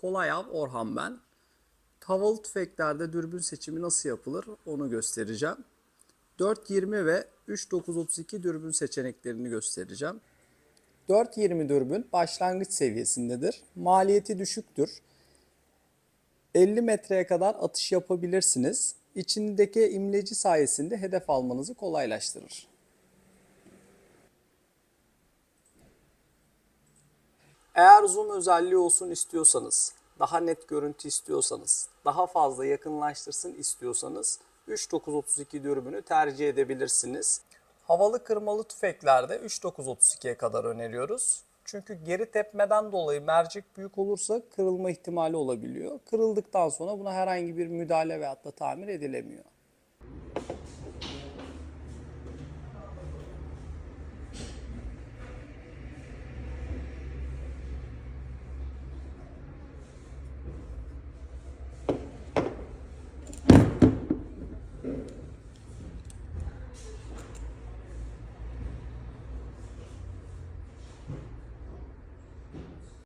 Kolay Av Orhan ben. Havalı tüfeklerde dürbün seçimi nasıl yapılır onu göstereceğim. 4.20 ve 3.932 dürbün seçeneklerini göstereceğim. 4.20 dürbün başlangıç seviyesindedir. Maliyeti düşüktür. 50 metreye kadar atış yapabilirsiniz. İçindeki imleci sayesinde hedef almanızı kolaylaştırır. Eğer zoom özelliği olsun istiyorsanız, daha net görüntü istiyorsanız, daha fazla yakınlaştırsın istiyorsanız 3.932 dürbünü tercih edebilirsiniz. Havalı kırmalı tüfeklerde 3.932'ye kadar öneriyoruz. Çünkü geri tepmeden dolayı mercek büyük olursa kırılma ihtimali olabiliyor. Kırıldıktan sonra buna herhangi bir müdahale veyahut da tamir edilemiyor.